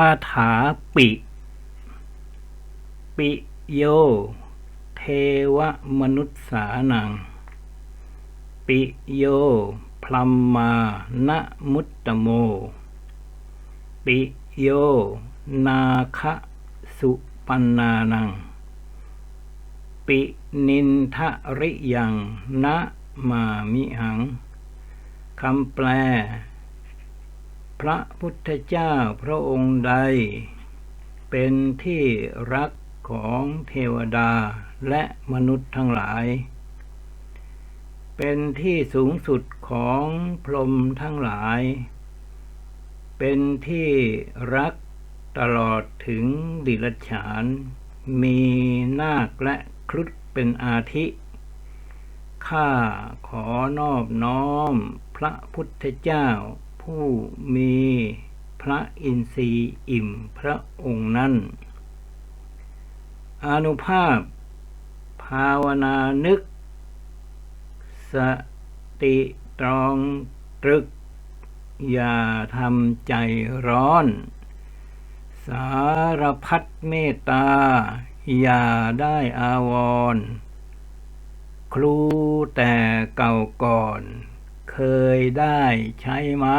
าถาปิ ปิโย เทวมนุษสานัง ปิโย พลัมมานะมุตตโม ปิโย นาคะสุปันนานัง ปินินทริยังนะมามิหัง คำแปล พระพุทธเจ้าพระองค์ใด เป็นที่รักของเทวดาและมนุษย์ทั้งหลาย เป็นที่สูงสุดของพรหมทั้งหลาย เป็นที่รักตลอดถึงดิรัจฉาน มีนาคและครุฑเป็นอาทิ ข้าขอนอบน้อมพระพุทธเจ้า ผู้มีพระอินทรีย์อิ่มพระองค์นั้นอนุภาพ ภาวนานึก สติตรองตรึก อย่าทำใจร้อน สารพัดเมตตา อย่าได้อาวร์ครูแต่เก่าก่อน เคยได้ใช้มา